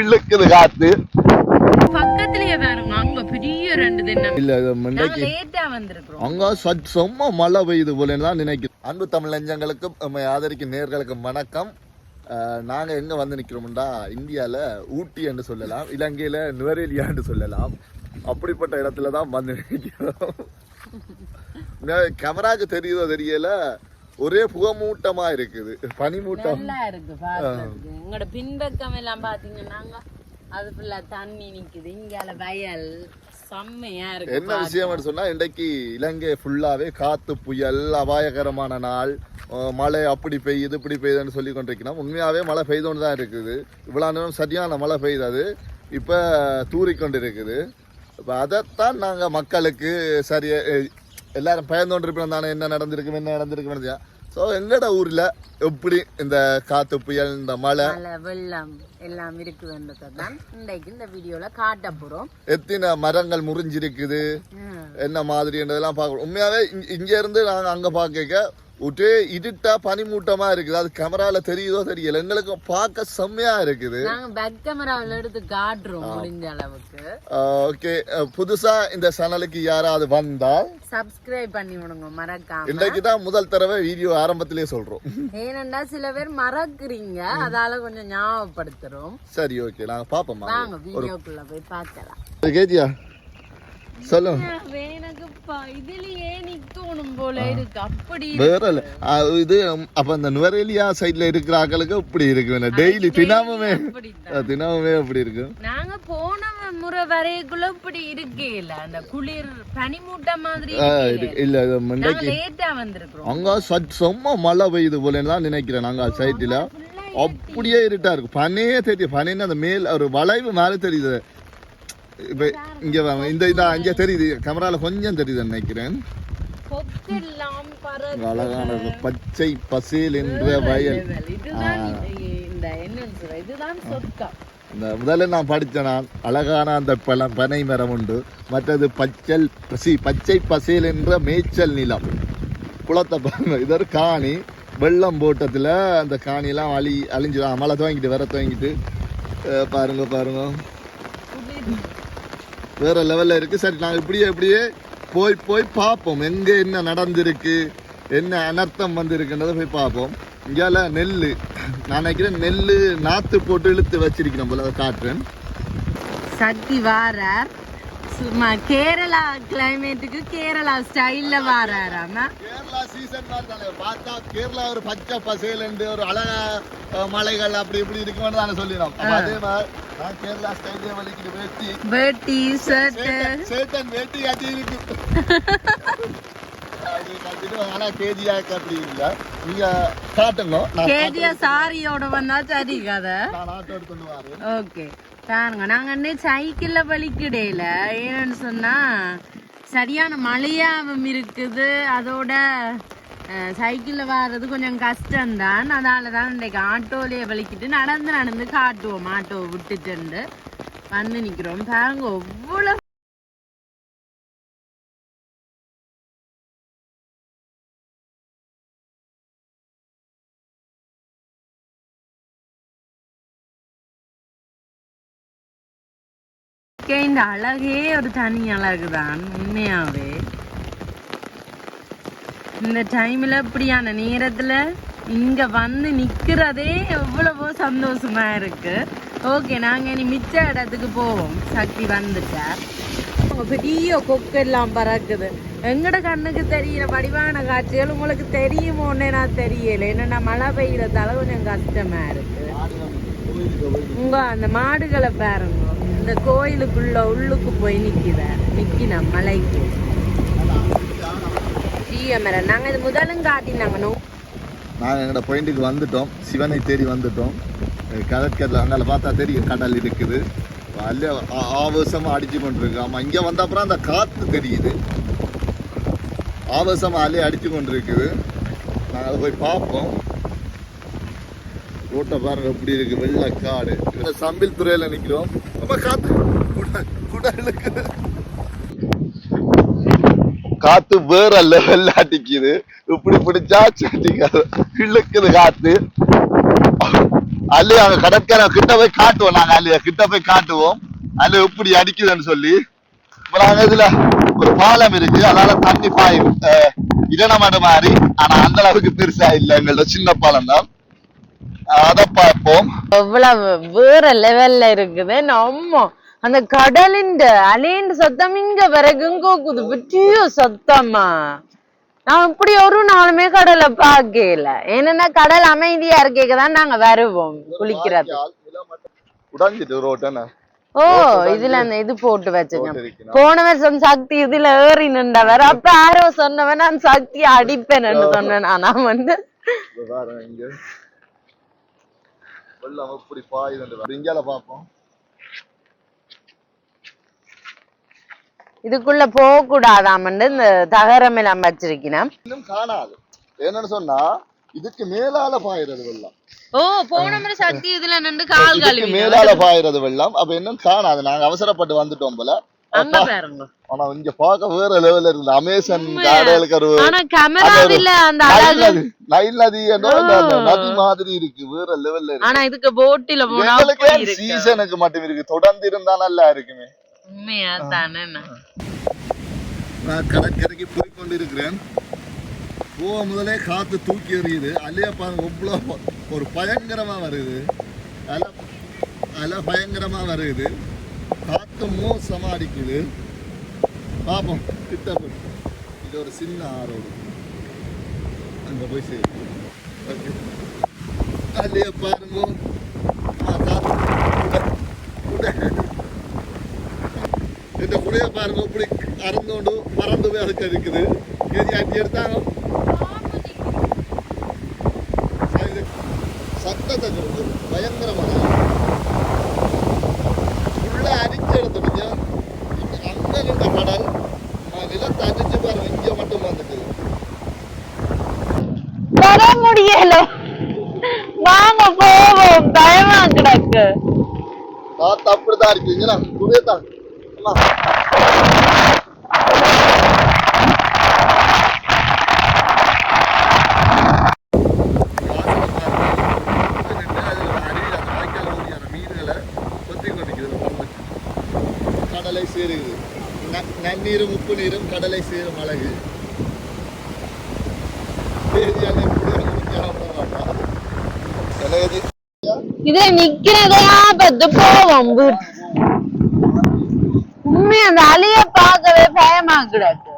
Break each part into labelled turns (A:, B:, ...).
A: இழுக்குது காத்து.
B: பக்கத்துலயே பாருங்க அங்க பெரிய ரெண்டு தினம்
A: இல்ல முன்னைக்கு
B: லேட்டா வந்திருக்கிறோம்.
A: அங்க சட் செம்ம மழை பெய்யுது போல தான் நினைக்கிறேன். அன்பு தமிழ் நெஞ்சங்களுக்கும் நம்மை ஆதரிக்கும் நேர்களுக்கு வணக்கம். அஹ், நாங்க எங்க வந்து நிக்கிறோம்டா? இந்தியால ஊட்டி என்று சொல்லலாம் இலங்கையில நுவரேலியா என்று சொல்லலாம். அப்படிப்பட்ட இடத்துல தான் வந்து நிற்கிறோம் கேமராக்கு தெரியுதோ தெரியல? ஒரே புகமூட்டமா இருக்குது. பனிமூட்டம்.
B: நல்லா இருக்கு பாக்குறதுக்கு. எங்களோட பின்பக்கம் எல்லாம் பாத்தீங்கன்னா அது ஃபுல்லா தண்ணி நிக்குது. இங்கால வயல் செம்மையா இருக்கு
A: என்ன விஷயம் சொன்னா இன்றைக்கு இலங்கை ஃபுல்லாவே காத்து புயல் அபாயகரமான நாள். மழை அப்படி பெய்யுது இப்படி பெய்யுதுன்னு சொல்லி கொண்டிருக்கணும் உண்மையாவே மழை பெய்தோன்னு தான் இருக்குது. இவ்வளவு நேரம் சரியான மழை பெய்தது. இப்ப தூறிக்கொண்டு இருக்குது இப்போ அதைத்தான் நாங்க மக்களுக்கு சரி அஹ் எல்லாரும் பயந்தோண்டு இருப்போம் தானே என்ன நடந்திருக்கு என்ன நடந்திருக்கு ஸோ எங்கட ஊர்ல எப்படி இந்த காத்து புயல் இந்த மழை?
B: வெள்ளம் எல்லாம் இருக்குதுன்றதை தான் இன்றைக்கு இந்த வீடியோல காட்ட போறோம்.
A: எத்தனை மரங்கள் முறிஞ்சிருக்குது. என்ன மாதிரின்றதெல்லாம் பார்க்கணும். உண்மையாவே இங்க- இங்க இருந்து நாங்க அங்க பார்க்க ஒரே இருட்டா பனிமூட்டமா இருக்குது. அது கேமரால தெரியுதோ தெரியல. எங்களுக்கு பார்க்க செம்மையா இருக்குது.
B: நாங்க பேக் கேமராவில் எடுத்து காட்டுறோம் முடிஞ்ச அளவுக்கு.
A: ஓகே புதுசா இந்த சேனலுக்கு யாராவது வந்தால்
B: சப்ஸ்கிரைப் பண்ணி விடுங்க. மறக்காம.
A: இன்றைக்கு தான் முதல் தடவை வீடியோ ஆரம்பத்திலே சொல்றோம்.
B: ஏனெண்டா சில பேர் மறக்குறீங்க. அதால கொஞ்சம் ஞாபகப்படுத்துறோம்.
A: சரி ஓகே நாங்க பாப்போமா
B: வாங்க. வீடியோக்குள்ள போய் பார்க்கலாம்.
A: கேஜியா சொல்லுங்க.
B: போல
A: வேற இல்ல. இது அப்ப இந்த நுவரேலியா சைட்ல இருக்கிற ஆக்களுக்கு இப்படி இருக்கு. டெய்லி தினமுமே. தினமுமே அப்படி இருக்கு.
B: நாங்க போன முறை வரைக்குள்ள இப்படி இருக்கே இல்ல. அந்த குளிர் மாதிரி. இல்ல.
A: முன்னைக்கு
B: லேட்டா
A: அங்க செம்ம மழை பெய்யுது போலன்னு தான் நினைக்கிறேன் நாங்க சைட்ல அப்படியே இருட்டா இருக்கு. பனியே தெரியும். பனின்னு அந்த மேல் ஒரு வளைவு மேல தெரியுது. இப்ப இங்க வாங்க இந்த இதா இங்க தெரியுது. கேமரால கொஞ்சம் தெரியுது நினைக்கிறேன். அழகான பச்சை பசேல் என்ற வயல்.
B: இந்த
A: முதல்ல நான் படித்தேன் அழகான அந்த பழம் பனை மரம் உண்டு. மற்றது பச்சல் பசி பச்சை பசேல் என்ற மேய்ச்சல் நிலம். குளத்தை பாருங்க இது ஒரு காணி. வெள்ளம் போட்டத்தில் அந்த காணியெல்லாம் அழி அழிஞ்சு மழை துவங்கிட்டு வர துவங்கிட்டு பாருங்க பாருங்க. வேற லெவல்ல இருக்கு. சரி நாங்கள் இப்படியே இப்படியே போய் போய் பார்ப்போம். எங்க என்ன நடந்திருக்கு என்ன அனர்த்தம் வந்திருக்குன்றதை போய் பார்ப்போம். இங்கால நெல் நான் நினைக்கிறேன் நெல் நாற்று போட்டு இழுத்து வச்சிருக்கிறோம் போல அதை காட்டுறேன்.
B: சக்தி வாரார். கேரளா கிளைமேட்டுக்கு கேரளா ஸ்டைல்ல வாராராமா?
A: கேரளா சீசன் பார்த்தா கேரளா ஒரு பச்சை பசேல் ஒரு அழகா மலைகள் அப்படி இப்படி இருக்குன்னு தானே சொல்லிடும் அப்ப அதே மாதிரி நான் கேரளா ஸ்டைலே வலிக்கிட்டு வேட்டி.
B: வேட்டி ஷர்ட்
A: சேட்டன் வேட்டி இருக்கு. அது கட்டிட்டு ஆனா கேஜியாக்கு அப்படி இல்ல. நீங்க காட்டுங்க நான்
B: கேஜியா சாரியோட வந்தா சரி கதை.
A: நான் ஆட்டோ எடுத்துட்டு வரேன்.
B: ஓகே பாருங்க நாங்க இன்னும் சைக்கிள்ல வலிக்கிடையில. ஏன்னு சொன்னா சரியான மழையாவும் இருக்குது. அதோட சைக்கிளில் சைக்கிள்ல வர்றது கொஞ்சம் கஷ்டம்தான். அதால தான் இன்றைக்கு ஆட்டோலயே வலிக்கிட்டு நடந்து நடந்து காட்டுவோம். ஆட்டோ விட்டுட்டு வந்து நிக்கிறோம். பாருங்க எவ்வளவு இயற்கை இந்த அழகே ஒரு தனி அழகு தான் உண்மையாவே இந்த டைமில் இப்படியான நேரத்தில் இங்கே வந்து நிற்கிறதே எவ்வளவோ சந்தோஷமா இருக்கு ஓகே நாங்க இனி மிச்ச இடத்துக்கு போவோம் சக்தி வந்துட்டார் பெரிய கொக்கெல்லாம் பறக்குது எங்கட கண்ணுக்கு தெரியல வடிவான காட்சிகள் உங்களுக்கு தெரியுமோன்னு நான் தெரியல என்னன்னா மழை பெய்கிறதால கொஞ்சம் கஷ்டமா இருக்கு உங்க அந்த மாடுகளை பாருங்க அந்த கோயிலுக்குள்ள உள்ளுக்கு போய் நிற்கிறேன் நிற்கின மலைக்கு. ஜிஎம்எல் நாங்கள் இது முதலும் காட்டினாங்க
A: நாங்கள் எங்களோட பாயிண்ட்டுக்கு வந்துட்டோம். சிவனை தேடி வந்துட்டோம். கடற்கரில் அங்கே பார்த்தா தெரியும் கடல் இருக்குது. அல்ல ஆவேசமாக அடிச்சு கொண்டிருக்கு. ஆமாம் இங்கே வந்த அப்புறம் அந்த காற்று தெரியுது. ஆவேசமாக அலையை அடிச்சு கொண்டிருக்குது. நாங்கள் அதை போய் பார்ப்போம். ரோட்டை பாருங்க எப்படி இருக்குது வெள்ளக்காடு இந்த சம்பில் துறையில் நிற்கிறோம் காற்று காத்து. வேற லெவல்ல அடிக்குது. இப்படி பிடிச்சா சட்டிக்காது இழுக்குது காத்து. அல்ல அங்க கடற்கரை கிட்ட போய் காட்டுவோம் நாங்க அல்ல கிட்ட போய் காட்டுவோம். அல்ல இப்படி அடிக்குதுன்னு சொல்லி. நாங்க இதுல ஒரு பாலம் இருக்கு. அதனால தண்ணி பாயும் அஹ், மாதிரி. ஆனா அந்த அளவுக்கு பெருசா இல்ல. எங்களோட சின்ன பாலம் தான். அத பார்ப்போம்.
B: எவ்வளவு வேற லெவல்ல இருக்குது. நம்ம அந்த கடலின் அலேண்டு சத்தம் இங்க வரைக்கும் கோக்குது சத்தமா? நான் இப்படி ஒரு நாளுமே கடலை பார்க்கல. என்னன்னா கடல் அமைதியா இருக்கேதான் நாங்க வருவோம் குளிக்கிறது. ஓ இதுல அந்த இது போட்டு வச்சுங்க. போன வருஷம் சக்தி இதுல ஏறி நின்றவர். அப்ப யாரோ சொன்னவன் நான் சக்தி அடிப்பேன்னு சொன்னேன். ஆனா வந்து
A: வெள்ளம் எப்படி பாயுதுன்னு இங்கால பார்ப்போம்
B: இதுக்குள்ள போக கூடாதாமண்டு இந்த தகரம் எல்லாம் வச்சிருக்கணும்.
A: இன்னும் காணாது. என்னன்னு சொன்னா இதுக்கு மேலால பாயுறது வெள்ளம்.
B: ஓ போன முறை சக்தி இதுல நின்று கால் கழுவி
A: மேலால பாயுறது வெள்ளம். அப்ப இன்னும் காணாது. நாங்க அவசரப்பட்டு வந்துட்டோம் போல. ஆனா இங்க பார்க்க வேற லெவல்ல இருக்குது. அமேசான்
B: ஆனா கேமராவில அந்த அழகு
A: நைல் நதி நதி மாதிரி இருக்கு. வேற லெவல்ல இருக்கு.
B: ஆனா இதுக்கு போட்டில போனா
A: சீசனுக்கு மட்டும் இருக்கு. தொடர்ந்து இருந்தா நல்லா இருக்குமே.
B: உண்மையா தானே
A: நான் கடற்கரைக்கு போய் கொண்டிருக்கிறேன் போக முதலே காத்து தூக்கி எறியுது. அலைய பாருங்க இவ்வளோ ஒரு பயங்கரமா வருது. அலை அலை பயங்கரமா வருது. காத்து சமாளிக்குது. அடிக்குது பாப்போம் கிட்ட போய் இது ஒரு சின்ன ஆரோடு. அங்க போய் சேர்த்து ஓகே. அலைய பாருங்க. இந்த குடைய பாருங்க இப்படி அறந்தோண்டு மறந்து போய் அதுக்கு இருக்குது எது அடி எடுத்தாங்க. இது சத்தத்தை பயங்கரமான உள்ள அடிச்சு எடுத்துடுங்க அங்க இருந்த கடல் நான் நிலத்தை அடிச்சு பாருங்க இங்க மட்டும் வந்துட்டு
B: வர முடியல வாங்க போவோம் பயமா கிடக்கு
A: நல்லா இருக்கீங்களா இருக்குங்களா தான். கடலை சேருகிறது ந- நன்னீரும் உப்பு நீரும் கடலை சேரும் அழகு. ஏரியால
B: நிக்கிறதையா பத்து போவோம் வீட்டு உண்மை அந்த அலைய பார்க்கவே பயமா கிடக்கு.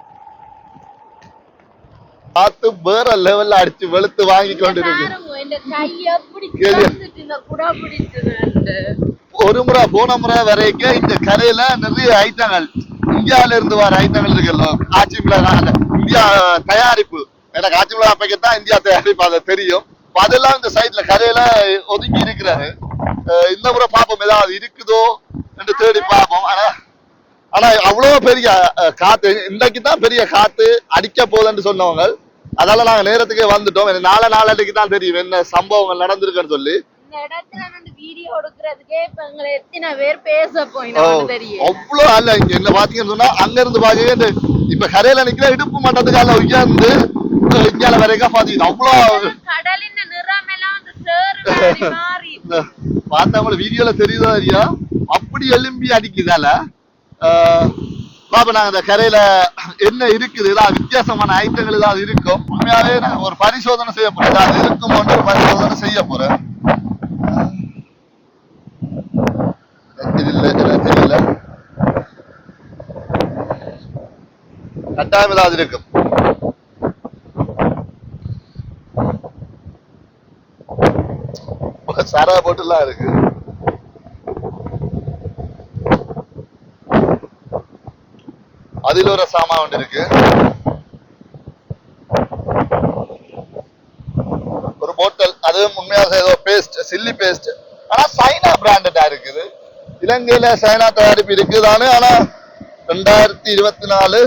A: காத்து வேற லெவல்ல அடிச்சு வெளுத்து வாங்கி கொண்டிருக்கு.
B: இந்த கை எப்படி
A: கேளு.
B: இந்த குடா பிடிச்சது
A: ஒரு முறை போன முறை வரைக்கும் இந்த கரையில நிறைய ஐட்டங்கள். இந்தியால இருந்து வர ஐட்டங்கள் இருக்குல்ல காட்சி மிளகாய் இந்தியா தயாரிப்பு. எனக்கு காட்சி மிளகாய் packet தான் இந்தியா தயாரிப்பு அது தெரியும். அதெல்லாம் இந்த சைட்ல கரையில ஒதுங்கி இருக்கிறாரு. இந்த முறை பார்ப்போம் ஏதாவது இருக்குதோ என்று தேடி பார்ப்போம் ஆனா ஆனா அவ்வளவு பெரிய காத்து இன்றைக்கு தான் பெரிய காத்து அடிக்க போகுதுன்னு சொன்னவங்க. அதால நாங்க நேரத்துக்கே வந்துட்டோம். நாளை நாளன்னைக்கு தான் தெரியும் என்ன சம்பவங்கள் நடந்திருக்குன்னு சொல்லி. அல்ல இங்க. என்ன பாத்தீங்கன்னு சொன்னா அங்க இருந்து இந்த இப்ப கரையில நிக்கிற இடுப்பு மட்டத்துக்கால அஹ், இங்கால வரைக்கும் பாத்தீங்கன்னா பார்த்தவங்கள வீடியோல தெரியுதா அப்படி எலும்பி அடிக்குதால பாப்பா நாங்க இந்த கரையில என்ன இருக்குது ஏதாவது வித்தியாசமான ஐட்டங்கள் ஏதாவது இருக்கும் உண்மையாவே நான் ஒரு பரிசோதனை செய்ய போறேன் அது இருக்கும் ஒன்று பரிசோதனை செய்ய போறேன் தெரியல தெரியல கட்டாயம் ஏதாவது இருக்கும். சரா போட்டுலாம் இருக்கு. அதில் ஒரு சாமான் ஒன்று இருக்கு. ஒரு போட்டல் அதுவும் உண்மையாக ஏதோ பேஸ்ட் சில்லி பேஸ்ட் ஆனா சைனா பிராண்டடா இருக்குது. இலங்கையில சைனா தயாரிப்பு இருக்குதானு ஆனா ரெண்டாயிரத்தி இருபத்தி நாலு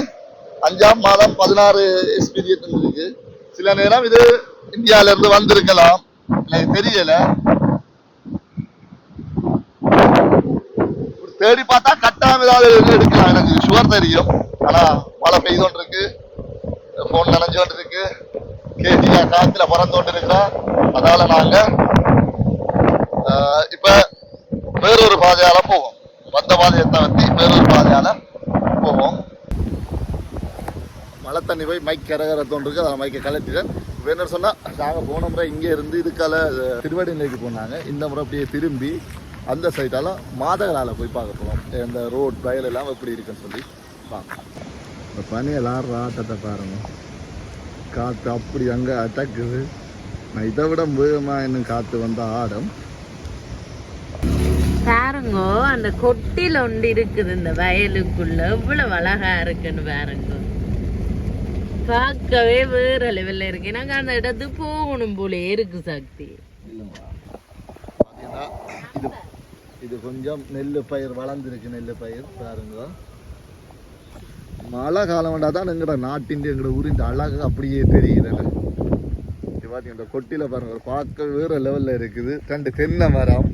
A: அஞ்சாம் மாதம் பதினாறு எக்ஸ்பீரியன்ஸ் இருக்கு. சில நேரம் இது இந்தியால இருந்து வந்திருக்கலாம் எனக்கு தெரியல. தேடி பார்த்தா கட்டாம ஏதாவது எடுக்கலாம். எனக்கு சுகர் தெரியும். ஆனா மழை பெய்தோண்டு இருக்கு போன் நனைஞ்சோண்டு இருக்கு கேட்டியா காத்துல பறந்தோண்டு இருக்கிறா அதனால நாங்க இப்ப வேறொரு பாதையால போவோம். வந்த பாதையை தவிர்த்து வேறொரு பாதையால போவோம். மழை தண்ணி போய் மைக் கரகர தோன்றிருக்கு அதை மைக்கை கலட்டிட்டேன் வேணும் சொன்னால் நாங்கள் போன முறை இங்கே இருந்து இதுக்கால திருவடிநிலைக்கு போனாங்க. இந்த முறை அப்படியே திரும்பி அந்த சைட்டால மாதகரால போய் பார்க்க போகிறோம் இந்த ரோட் வயல் எல்லாம் எப்படி இருக்குன்னு சொல்லி. இந்த பனியெல்லாம் ஆட்டத்தை பாருங்க. காற்று அப்படி அங்கே அட்டக்குது நான் இதை விட வேகமாக இன்னும் காற்று வந்த ஆடம்.
B: பாருங்கோ அந்த கொட்டில ஒன்று இருக்குது. இந்த வயலுக்குள்ள எவ்வளவு அழகா இருக்குன்னு பாருங்க. பார்க்கவே வேற லெவல்ல இருக்கு. எனக்கு அந்த இடத்துக்கு போகணும் போல இருக்கு சக்தி.
A: இது இது கொஞ்சம் நெல் பயிர் வளர்ந்துருக்கு நெல் பயிர். பாருங்க. மழை காலம் வேண்டா தான் எங்கட நாட்டின் எங்கட ஊரின் அழகு அப்படியே தெரியுது இது பார்த்தீங்க இந்த கொட்டில பாருங்க பார்க்க வேற லெவல்ல இருக்குது. ரெண்டு தென்னை மரம்.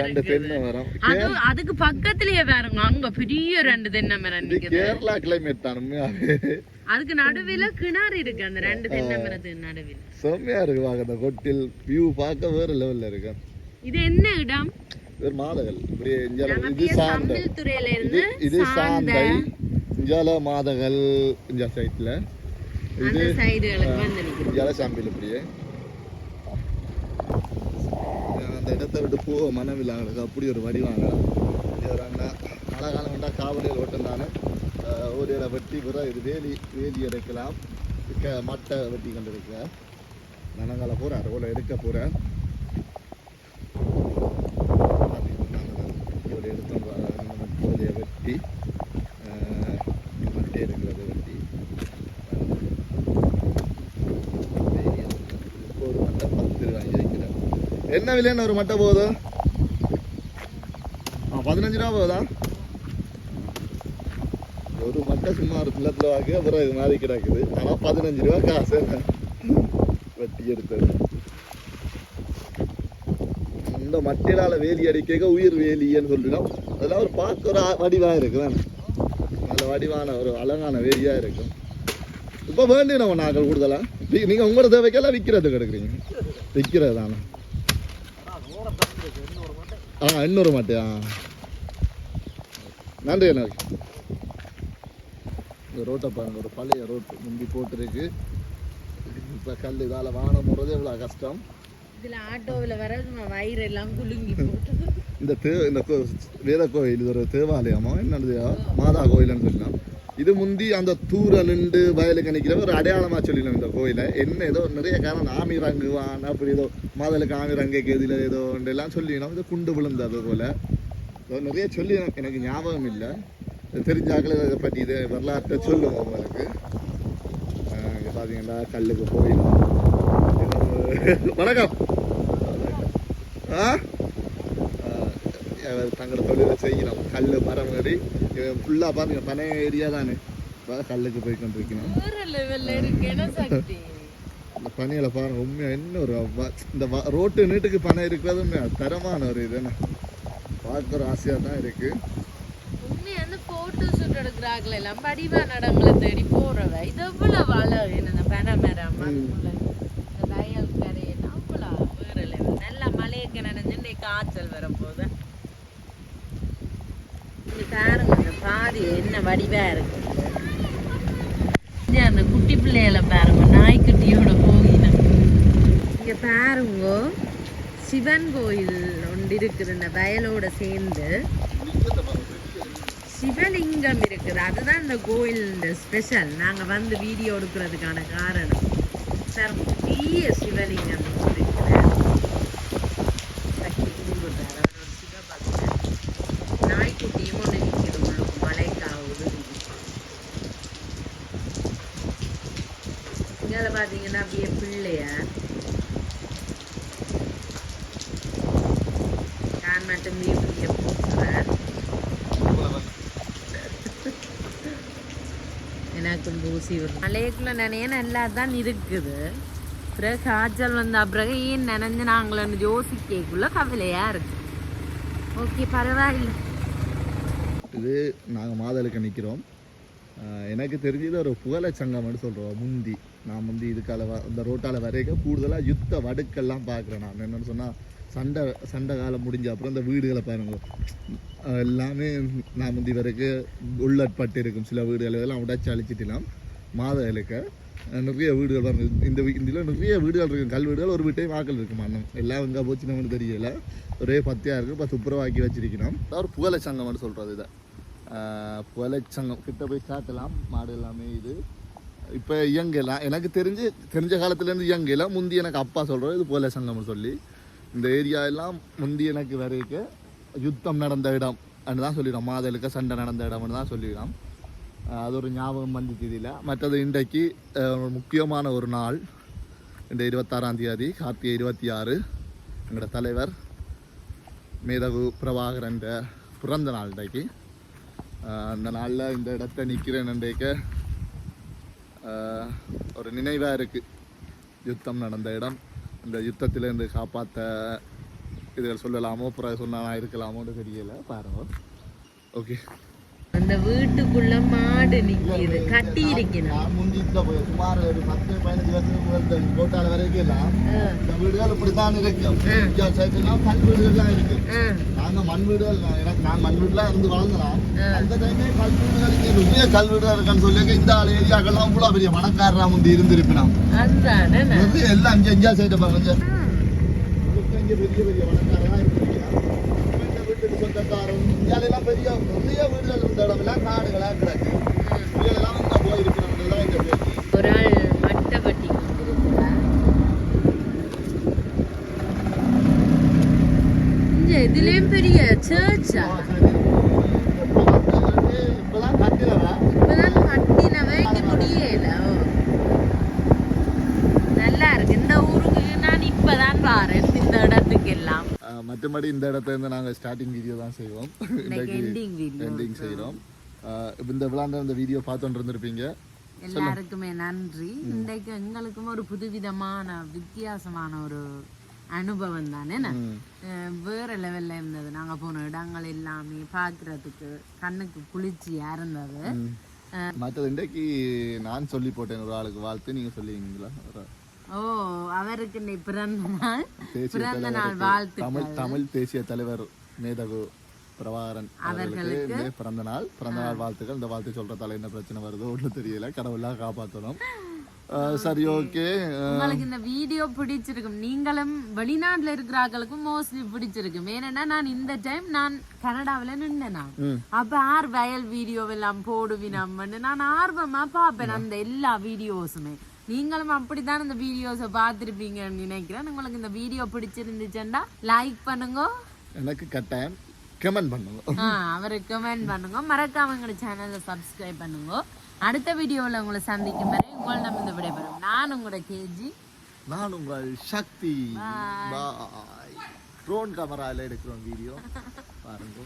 A: ரெண்டு தென்னை மரம்.
B: அது அதுக்கு பக்கத்துலயே பாருங்க அங்க பெரிய ரெண்டு தென்னை மரம்
A: கேரளா கிளைமேட் தான் உண்மையாவே.
B: அதுக்கு நடுவுல கிணறு இருக்கு அந்த ரெண்டு தென்னை மரத்துக்கு நடுவில்.
A: செம்மையா இருக்கு பார்க்க இந்த கொட்டில் வியூ பார்க்க வேற லெவல்ல இருக்கு.
B: இது என்ன இடம்?
A: வேறு மாதகள். இப்படியே இஞ்சால இது சாந்த இது இது
B: சாந்த
A: இஞ்சால மாதகள் இஞ்சா சைட்ல
B: நிக்குது
A: இஞ்சால சாம்பிள் இப்படியே. அந்த இடத்த விட்டு போக மனமில்லாங்களுக்கு அப்படி ஒரு வடிவாங்க இது மழை காலம் வேண்டா காவலியில் ஓட்டம் தானே ஒரு இடம் வெட்டி பிற இது வேலி வேலி எடுக்கலாம். மட்டை வெட்டி கொண்டு இருக்க நனங்கால போகிறேன் அவ்வளோ எடுக்க போகிறேன் இவ்வளோ எடுத்தோம் கோழியை வெட்டி அஹ், மட்டை எடுக்கிறது வெட்டி ஒரு மட்டை பத்து ரூபாய் வைக்கிறேன் என்ன விலைன்னு ஒரு மட்டை போகுது? ஆ பதினஞ்சு ரூபா போகுதா? ஒரு மட்டை சும்மா ஒரு பிள்ளத்தில் வாக்கு அப்புறம் இது மாதிரி கிடக்குது. ஆனால் பதினஞ்சு ரூபா காசு. வெட்டி எடுத்தது. இந்த மட்டையிலால் வேலி அடிக்க உயிர் வேலின்னு சொல்லிடும். அதெல்லாம் ஒரு பார்க்க ஒரு வடிவாக வடிவா இருக்கு நல்ல வடிவான ஒரு அழகான வேலியாக இருக்கும் இப்போ வேண்டிய நம்ம நாங்கள் கூடுதலாக நீங்கள் உங்களோட தேவைக்கெல்லாம் விற்கிறது கிடக்குறீங்க விற்கிறது தானே ஆ இன்னொரு மாட்டையா நன்றி அண்ணா இந்த ரோட்டை பாருங்க ஒரு பழைய ரோட்டு முந்தி போட்டுருக்கு. இப்போ கல் இதால் வானம் போகிறது எவ்வளோ கஷ்டம்.
B: இதுல ஆட்டோவில் வர வயிறு எல்லாம் குலுங்கி
A: இந்த தே இந்த வேத கோயில் இது ஒரு தேவாலயமா? என்னது மாதா கோயில்னு சொல்லலாம் இது முந்தி அந்த தூர நின்று வயலுக்கு நிற்கிற ஒரு அடையாளமாக சொல்லிடணும் இந்த கோயிலை. என்ன ஏதோ நிறைய காரணம். ஆமி ரங்குவான் அப்படி ஏதோ மாதலுக்கு ஆமி ரங்கைக்கு எதில் ஏதோ எல்லாம் சொல்லிடணும் இது குண்டு விழுந்தது அது போல் நிறைய சொல்லிடணும் எனக்கு- ஞாபகம் இல்லை. தெரிஞ்சாக்கள் இதை பற்றி இதை வரலாற்றை சொல்லுவோம் உங்களுக்கு. இங்கே பார்த்தீங்கன்னா கல்லுக்கு கோயில். வணக்கம். ஆ? தங்களோட தொழிலை செய்யலாம். கல் மரம் ஏறி ஃபுல்லாக பாருங்க பனை ஏரியா தானே. இப்போ கல்லுக்கு போய் கொண்டிருக்கணும்
B: என்ன
A: இந்த பனையில் பாருங்க உண்மையாக இன்னும் ஒரு இந்த ரோட்டு நீட்டுக்கு பனை இருக்கிறது உண்மையா? தரமான ஒரு இது என்ன பார்க்குற ஆசையாக தான் இருக்கு.
B: உண்மையா அந்த போட்டோ ஷூட் எடுக்கிறாங்கள எல்லாம் வடிவான இடங்களை தேடி போறவ. இது எவ்வளவு அழகு என்ன பனமரம் அதுக்குள்ள இந்த வயல் கரையெல்லாம் அவ்வளவு வேற லெவல் நல்லா மழையக்க நனைஞ்சு காய்ச்சல் வரப்போகுது. இங்க பாருங்க அந்த பாதி என்ன வடிவா இருக்கு. அந்த குட்டி பிள்ளைகளை பாருங்க நாய்க்குட்டியோட போகினோம் இங்க பாருங்க சிவன் கோயில் ஒன்று இருக்குது இந்த வயலோட சேர்ந்து. சிவலிங்கம் இருக்குது. அதுதான் இந்த கோயில் இந்த ஸ்பெஷல் நாங்கள் வந்து வீடியோ எடுக்கிறதுக்கான காரணம். சார் பெரிய சிவலிங்கம் இருக்குது சக்தி கும்பிடுறாரு அவர் ஒரு சிவபக்தர் நாய்க்குட்டியும் ஒன்று நிற்கிது உள்ளுக்கு மழைக்காவுது இங்கே பார்த்தீங்கன்னா அப்படியே பிள்ளையார் நான் மட்டும் வீட்டுக்கு போகிறேன் எனக்கு தூசி வரும் மலையக்குள்ள நினைய நல்லா தான் இருக்குது. பிறகு காய்ச்சல் வந்த பிறகு ஏன் நினைஞ்சு நாங்களன்னு யோசிக்கக்குள்ள கவலையா இருக்கு. ஓகே பரவாயில்ல.
A: இது நாங்கள் மாதலுக்கு நிற்கிறோம் எனக்கு தெரிஞ்சது ஒரு புகழ சங்கம்னு சொல்கிறோம் முந்தி. நான் வந்து இதுக்கால வ இந்த ரோட்டால் வரைக்கும் கூடுதலாக யுத்த வடுக்கெல்லாம் பார்க்குறேன் நான். என்னென்னு சொன்னால் சண்டை சண்டை காலம் முடிஞ்ச அப்புறம் இந்த வீடுகளை பாருங்க. எல்லாமே நான் வந்து வரைக்கும் உள்ளட்பட்டு இருக்கும். சில வீடுகள் எல்லாம் உடைச்சு அழிச்சிட்டலாம். மாத இலக்க. நிறைய வீடுகள் பாருங்க. இந்த இதில் நிறைய வீடுகள் இருக்கும் கல் வீடுகள் ஒரு வீட்டையும் வாக்கல் இருக்கும் அண்ணன் எல்லாம் எங்கே போச்சு நம்மளுக்கு தெரியல. ஒரே பத்தியாக இருக்குது இப்போ துப்புரவாக்கி வச்சிருக்கணும். ஒரு புகழை சங்கம்னு சொல்கிறது இதை. அஹ் புகழை சங்கம். கிட்ட போய் காட்டலாம். மாடு எல்லாமே இது. இப்போ இயங்கலாம் எனக்கு தெரிஞ்சு தெரிஞ்ச காலத்துலேருந்து இயங்கலாம் முந்தி எனக்கு அப்பா சொல்கிறோம் இது போல சங்கம் சொல்லி. இந்த ஏரியா எல்லாம் முந்தி எனக்கு வரைக்கும் யுத்தம் நடந்த இடம் தான் சொல்லிடுறோம். மாதலுக்கு சண்டை நடந்த இடம்னு தான் சொல்லிடலாம் அது ஒரு ஞாபகம் வந்துச்சு இதில் மற்றது இன்றைக்கு முக்கியமான ஒரு நாள். இந்த இருபத்தாறாம் தேதி கார்த்திகை இருபத்தி ஆறு எங்களோட தலைவர் மேதகு பிரபாகரன் பிறந்த நாள் இன்றைக்கு. அந்த நாளில் இந்த இடத்த நிற்கிறேன் இன்றைக்கு. ஒரு நினைவாக இருக்குது யுத்தம் நடந்த இடம். இந்த யுத்தத்திலேருந்து காப்பாற்ற இதில் சொல்லலாமோ பிற சொன்னா இருக்கலாமோன்னு தெரியல. பாருங்க. ஓகே.
B: அந்த வீட்டுக்குள்ள மாடு நிக்கிது கட்டி இருக்கணும்
A: போய் சுமார் ஒரு பத்து பதினஞ்சு வருஷத்துக்கு முதல் கோட்டால வரைக்கும் எல்லாம் இந்த வீடுகள் இப்படித்தான் இருக்கும் சைடுலாம் கல் வீடுகள்லாம் இருக்கு. நாங்க மண் வீடுகள் நான் மண் வீடுலாம் இருந்து வளர்ந்தலாம் அந்த டைமே கல் வீடுகள் இங்கே நிறைய கல் வீடுகள் இருக்கான்னு சொல்லி இந்த ஆள் ஏரியாக்கெல்லாம் கூட பெரிய பணக்காரரா முந்தி நிறைய எல்லாம் இங்கே இந்தியா சைடு பாருங்க. இங்க இங்கே பெரிய பெரிய இந்தியாலெல்லாம் பெரிய நிறைய வீடுகள் இருந்த இடமெல்லாம் காடுகளா கிடக்கு. இதெல்லாம் இங்க போயிருக்கிறவங்க இங்க பேசி
B: ஒரு ஆள் மட்டை வட்டி இதுலயும் பெரிய சர்ச்சா
A: இப்பதான் கட்டிலவா
B: இப்பதான் கட்டினவே இங்க முடியல ஓ. நல்லா இருக்கு இந்த ஊருக்கு நான் இப்பதான் பாறேன் இந்த இடத்துக்கு எல்லாம்
A: மற்றபடி இந்த இடத்துல இருந்து நாங்க ஸ்டார்டிங் வீடியோ தான் செய்வோம்.
B: இன்னைக்கு video.
A: எண்டிங் செய்கிறோம் இந்த விழாண்ட இந்த வீடியோ பார்த்துட்டு இருந்திருப்பீங்க.
B: எல்லாருக்குமே நன்றி. இன்றைக்கு எங்களுக்கும் ஒரு புதுவிதமான வித்தியாசமான ஒரு அனுபவம் தானே? வேற லெவல்ல இருந்தது. நாங்க போன இடங்கள் எல்லாமே பார்க்கிறதுக்கு கண்ணுக்கு குளிர்ச்சியா இருந்தது.
A: மற்றது இன்றைக்கு நான் சொல்லி போட்டேன். ஒரு ஆளுக்கு வாழ்த்து. நீங்க சொல்லுவீங்களா?
B: ஓ அவருக்கு பிறந்த நாள். பிறந்த நாள் வாழ்த்து
A: தமிழ் தமிழ் தேசிய தலைவர் மேதகு பிரபாகரன் அவர்களுக்கு பிறந்த நாள். பிறந்த நாள் வாழ்த்துக்கள். இந்த வாழ்த்து சொல்றதால என்ன பிரச்சனை வருதோ ஒன்றும் தெரியல. கடவுளா காப்பாற்றணும் சரி ஓகே.
B: உங்களுக்கு இந்த வீடியோ பிடிச்சிருக்கும். நீங்களும் வெளிநாட்டுல இருக்கிறார்களுக்கும் மோஸ்ட்லி பிடிச்சிருக்கும். ஏன்னா நான் இந்த டைம் நான் கனடாவுல நின்றேன் நான் அப்ப ஆர் வயல் வீடியோ எல்லாம் போடுவினம்னு நான் ஆர்வமா பார்ப்பேன். அந்த எல்லா வீடியோஸுமே. நீங்களும் அப்படித்தான் இந்த வீடியோஸை பார்த்துருப்பீங்கன்னு நினைக்கிறேன். உங்களுக்கு இந்த வீடியோ பிடிச்சிருந்துச்சுன்னா லைக் பண்ணுங்க.
A: எனக்கு கட்டாயம் கமெண்ட் பண்ணுங்க.
B: ஆ, அவருக்கு கமெண்ட் பண்ணுங்க. மறக்காம எங்களோட சேனலை சப்ஸ்கிரைப் பண்ணுங்க. அடுத்த வீடியோவில் உங்களை சந்திக்கும் வரை உங்களை நம்ம இந்த விடைபெறும். நான் உங்களோட கேஜி.
A: நான் உங்கள் சக்தி. பாய் ட்ரோன் கேமரால எடுக்கிறோம் வீடியோ பாருங்க.